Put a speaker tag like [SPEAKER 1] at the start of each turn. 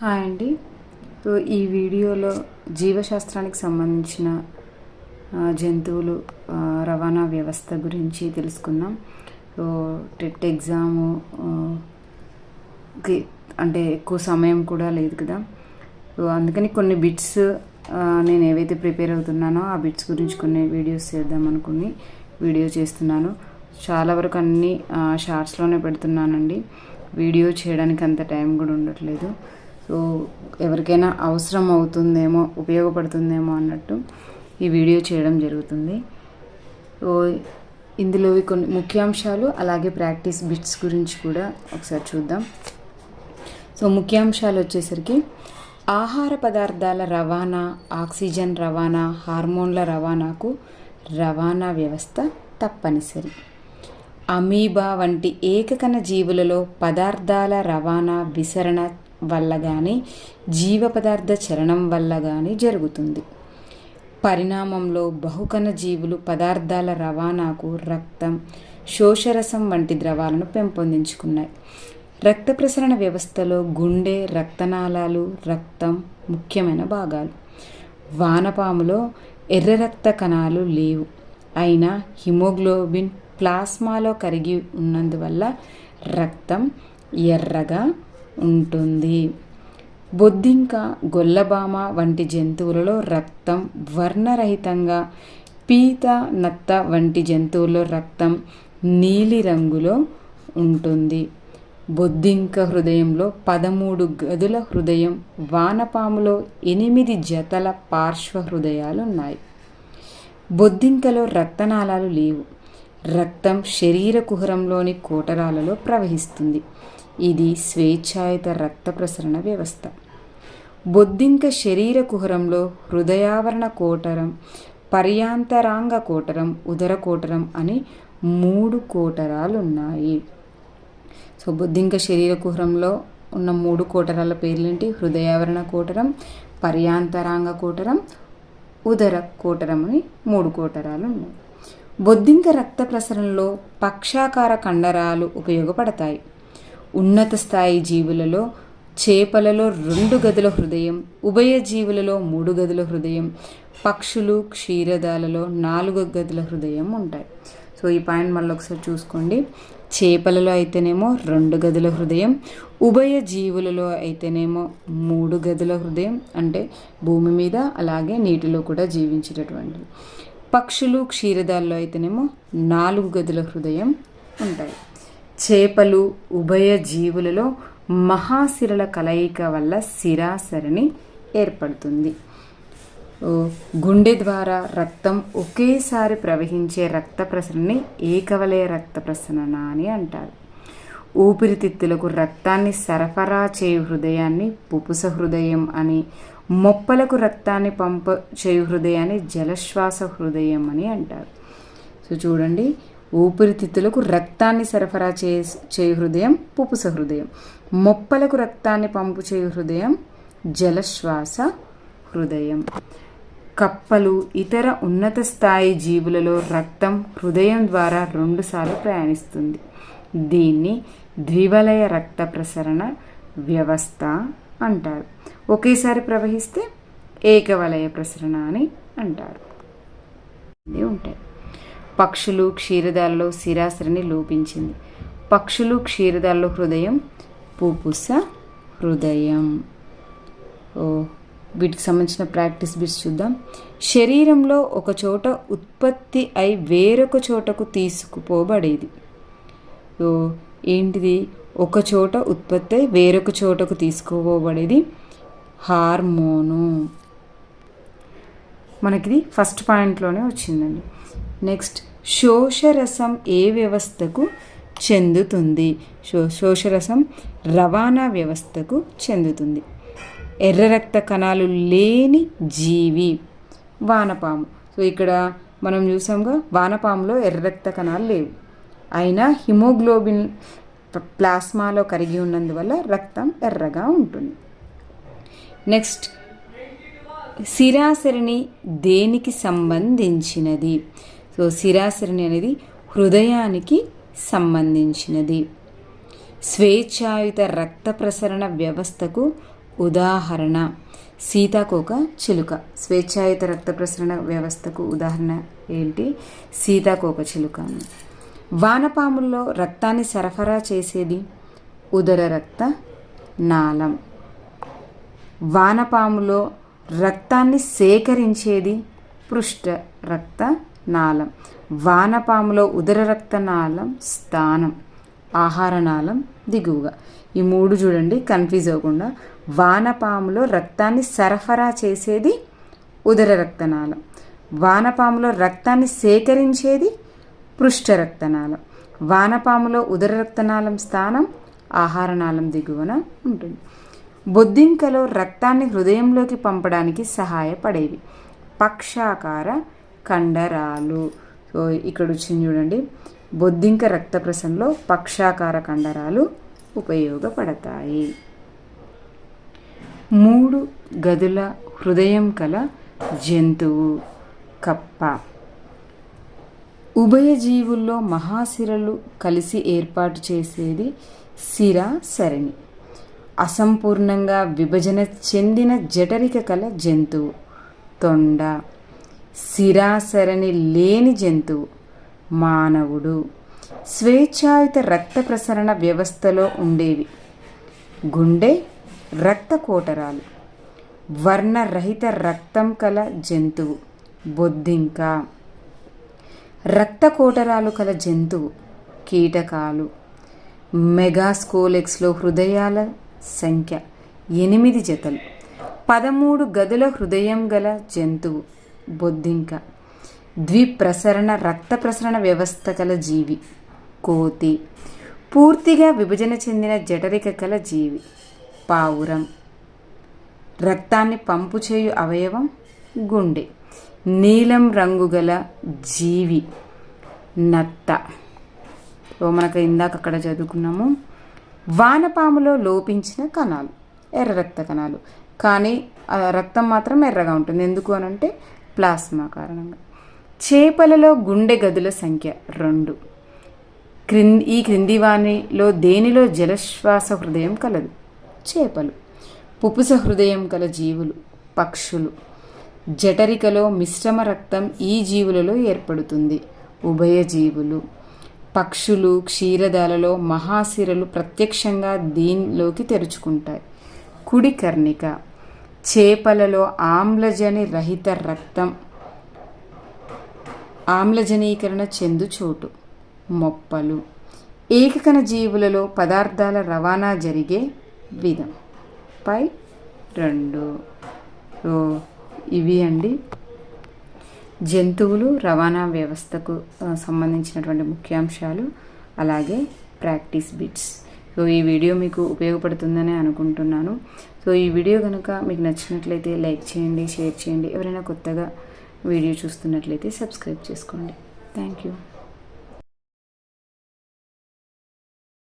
[SPEAKER 1] Hi అండి. So ఈ వీడియోలో జీవశాస్త్రానికి సంబంధించిన జంతువులు రవాణా వ్యవస్థ గురించి తెలుసుకుందాం. సో టెట్ ఎగ్జాము కి అంటే ఎక్కువ సమయం కూడా లేదు కదా. సో అందుకని కొన్ని బిట్స్ నేను ఏవైతే ప్రిపేర్ అవుతున్నానో ఆ బిట్స్ గురించి కొన్ని వీడియోస్ చేద్దాం అనుకుని వీడియో చేస్తున్నాను. చాలా వరకు అన్ని షార్ట్స్లోనే పెడుతున్నానండి. వీడియో చేయడానికి అంత టైం కూడా ఉండట్లేదు. సో ఎవరికైనా అవసరం అవుతుందేమో ఉపయోగపడుతుందేమో అన్నట్టు ఈ వీడియో చేయడం జరుగుతుంది. సో ఇందులో కొన్ని ముఖ్యాంశాలు అలాగే ప్రాక్టీస్ బిట్స్ గురించి కూడా ఒకసారి చూద్దాం. సో ముఖ్యాంశాలు వచ్చేసరికి ఆహార పదార్థాల రవాణా ఆక్సిజన్ రవాణా హార్మోన్ల రవాణాకు రవాణా వ్యవస్థ తప్పనిసరి. అమీబా వంటి ఏకకణ జీవులలో పదార్థాల రవాణా విసరణ వల్ల కానీ జీవ పదార్థ చలనం వల్ల కానీ జరుగుతుంది. పరిణామంలో బహుకణ జీవులు పదార్థాల రవాణాకు రక్తం శోషరసం వంటి ద్రవాలను పెంపొందించుకున్నాయి. రక్త ప్రసరణ వ్యవస్థలో గుండె రక్తనాళాలు రక్తం ముఖ్యమైన భాగాలు. వానపాములో ఎర్ర రక్త కణాలు లేవు. అయినా హిమోగ్లోబిన్ ప్లాస్మాలో కరిగి ఉన్నందువల్ల రక్తం ఎర్రగా ఉంటుంది. బొద్దింక గొల్లబామ వంటి జంతువులలో రక్తం వర్ణరహితంగా పీత నత్త వంటి జంతువుల్లో రక్తం నీలి రంగులో ఉంటుంది. బొద్దింక హృదయంలో పదమూడు గదుల హృదయం వానపాములో ఎనిమిది జతల పార్శ్వ హృదయాలు ఉన్నాయి. బొద్దింకలో రక్తనాళాలు లేవు. రక్తం శరీర కుహరంలోని కోటరాలలో ప్రవహిస్తుంది. ఇది స్వేచ్ఛాయుత రక్త ప్రసరణ వ్యవస్థ. బొద్దింక శరీర కుహరంలో హృదయావరణ కోటరం పర్యాంతరాంగ కోటరం ఉదర కోటరం అని మూడు కోటరాలు ఉన్నాయి సో బొద్దింక శరీర కుహరంలో ఉన్న మూడు కోటరాల పేర్లేంటి? హృదయావరణ కోటరం పర్యాంతరాంగ కోటరం ఉదర కోటరం అని మూడు కోటరాలు ఉన్నాయి బొద్దింక రక్త ప్రసరణలో పక్షాకార కండరాలు ఉపయోగపడతాయి. ఉన్నత స్థాయి జీవులలో చేపలలో రెండు గదుల హృదయం ఉభయ జీవులలో మూడు గదుల హృదయం పక్షులు క్షీరదాలలో నాలుగు గదుల హృదయం ఉంటాయి. సో ఈ పాయింట్ మళ్ళీ ఒకసారి చూసుకోండి. చేపలలో అయితేనేమో రెండు గదుల హృదయం ఉభయ జీవులలో అయితేనేమో మూడు గదుల హృదయం అంటే భూమి మీద అలాగే నీటిలో కూడా జీవించేటటువంటివి పక్షులు క్షీరదాల్లో అయితేనేమో నాలుగు గదుల హృదయం ఉంటాయి. చేపలు ఉభయ జీవులలో మహాశిరల కలయిక వల్ల శిరాసరిని ఏర్పడుతుంది. గుండె ద్వారా రక్తం ఒకేసారి ప్రవహించే రక్త ప్రసరణని ఏకవలయ రక్త ప్రసరణ అని అంటారు. ఊపిరితిత్తులకు రక్తాన్ని సరఫరా చేయు హృదయాన్ని పుపుస హృదయం అని మొప్పలకు రక్తాన్ని పంప చేయు హృదయాన్ని జలశ్వాస హృదయం అని అంటారు. సో చూడండి ఊపిరితిత్తులకు రక్తాన్ని సరఫరా చే చేయు హృదయం పుపుస హృదయం. మొప్పలకు రక్తాన్ని పంపు చేయు హృదయం జలశ్వాస హృదయం. కప్పలు ఇతర ఉన్నత స్థాయి జీవులలో రక్తం హృదయం ద్వారా రెండుసార్లు ప్రయాణిస్తుంది. దీన్ని ద్వివలయ రక్త ప్రసరణ వ్యవస్థ అంటారు. ఒకేసారి ప్రవహిస్తే ఏకవలయ ప్రసరణ అని అంటారు. ఉంటాయి. పక్షులు క్షీరదాలలో శిరాసరిని లోపించింది. పక్షులు క్షీరదాలలో హృదయం పుపుస హృదయం. ఓ వీటికి సంబంధించిన ప్రాక్టీస్ బిట్స్ చూద్దాం. శరీరంలో ఒక చోట ఉత్పత్తి అయి వేరొక చోటకు తీసుకుపోబడేది. ఓ ఏంటిది? ఒక చోట ఉత్పత్తి అయి వేరొక చోటకు తీసుకుపోబడేది. హార్మోను. మనకిది ఫస్ట్ పాయింట్లోనే వచ్చిందండి. నెక్స్ట్ శోషరసం ఏ వ్యవస్థకు చెందుతుంది? శో శోషరసం రవాణా వ్యవస్థకు చెందుతుంది. ఎర్ర రక్త కణాలు లేని జీవి వానపాము. సో ఇక్కడ మనం చూసాంగా వానపాములో ఎర్ర రక్త కణాలు లేవు. అయినా హిమోగ్లోబిన్ ప్లాస్మాలో కరిగి ఉన్నందువల్ల రక్తం ఎర్రగా ఉంటుంది. నెక్స్ట్ సిరాసరిణి దేనికి సంబంధించినది? సో శిరాసరిని అనేది హృదయానికి సంబంధించినది. స్వేచ్ఛాయుత రక్త ప్రసరణ వ్యవస్థకు ఉదాహరణ. సీతాకోక చిలుక. స్వేచ్ఛాయుత రక్త ప్రసరణ వ్యవస్థకు ఉదాహరణ ఏంటి? సీతాకోక చిలుక వానపాముల్లో రక్తాన్ని సరఫరా చేసేది ఉదర రక్త నాళం. వానపాములో రక్తాన్ని సేకరించేది పృష్ఠ రక్త నాళం. వానపాములో ఉదర రక్త నాళం స్థానం. ఆహార నాళం దిగువగా. ఈ మూడు చూడండి కన్ఫ్యూజ్ అవ్వకుండా. వానపాములో రక్తాన్ని సరఫరా చేసేది ఉదర రక్తనాళం వానపాములో రక్తాన్ని సేకరించేది పృష్ఠ రక్తనాళం వానపాములో ఉదర రక్తనాళం స్థానం ఆహార నాళం దిగువన ఉంటుంది. బొద్దింకలో రక్తాన్ని హృదయంలోకి పంపడానికి సహాయపడేవి. పక్షాకార కండరాలు. సో ఇక్కడ వచ్చింది చూడండి. బొద్దింక రక్త ప్రసరణలో పక్షాకార కండరాలు ఉపయోగపడతాయి. మూడు గదుల హృదయం కల జంతువు కప్ప. ఉభయ జీవుల్లో మహాశిరలు కలిసి ఏర్పాటు చేసేది శిర సరణి. అసంపూర్ణంగా విభజన చెందిన జఠరిక కల జంతువు తొండ. సిరాసరణి లేని జంతువు మానవుడు. స్వేచ్ఛాయుత రక్త ప్రసరణ వ్యవస్థలో ఉండేవి. గుండె రక్త కోటరాలు. వర్ణరహిత రక్తం కల జంతువు బొద్దింక. రక్త కోటరాలు కల జంతువు కీటకాలు. మెగాస్కోలెక్స్లో హృదయాల సంఖ్య ఎనిమిది జతలు. పదమూడు గదుల హృదయం గల జంతువు బొద్దింక. ద్విప్రసరణ రక్త ప్రసరణ వ్యవస్థ కల జీవి. కోతి. పూర్తిగా విభజన చెందిన జఠరిక కల జీవి. పావురం. రక్తాన్ని పంపు చేయు అవయవం గుండె. నీలం రంగు గల జీవి. నత్త. ఓ మనకు ఇందాక అక్కడ చదువుకున్నాము. వానపాములో లోపించిన కణాలు. ఎర్ర రక్త కణాలు. కానీ రక్తం మాత్రం ఎర్రగా ఉంటుంది. ఎందుకు అనంటే ప్లాస్మా కారణంగా. చేపలలో గుండె గదుల సంఖ్య రెండు. క్రింది ఈ క్రింది వాణిలో దేనిలో జలశ్వాస హృదయం కలదు? చేపలు. పుపుస హృదయం కల జీవులు పక్షులు. జఠరికలో మిశ్రమ రక్తం ఈ జీవులలో ఏర్పడుతుంది. ఉభయ జీవులు. పక్షులు క్షీరదాలలో మహాశిరలు ప్రత్యక్షంగా దీనిలోకి తెరుచుకుంటాయి. కుడి కర్ణిక. చేపలలో ఆమ్లజని రహిత రక్తం. ఆమ్లజనీకరణ చెందు చోటు. మొప్పలు. ఏకకణ జీవులలో పదార్థాల రవాణా జరిగే విధం. పై రెండు. ఇవి అండి. జంతువులు రవాణా వ్యవస్థకు సంబంధించినటువంటి ముఖ్యాంశాలు. అలాగే ప్రాక్టీస్ బిట్స్. సో ఈ వీడియో మీకు ఉపయోగపడుతుందని అనుకుంటున్నాను. సో ఈ వీడియో కనుక మీకు నచ్చినట్లయితే లైక్ చేయండి షేర్ చేయండి. ఎవరైనా కొత్తగా వీడియో చూస్తున్నట్లయితే సబ్స్క్రైబ్ చేసుకోండి. Thank you.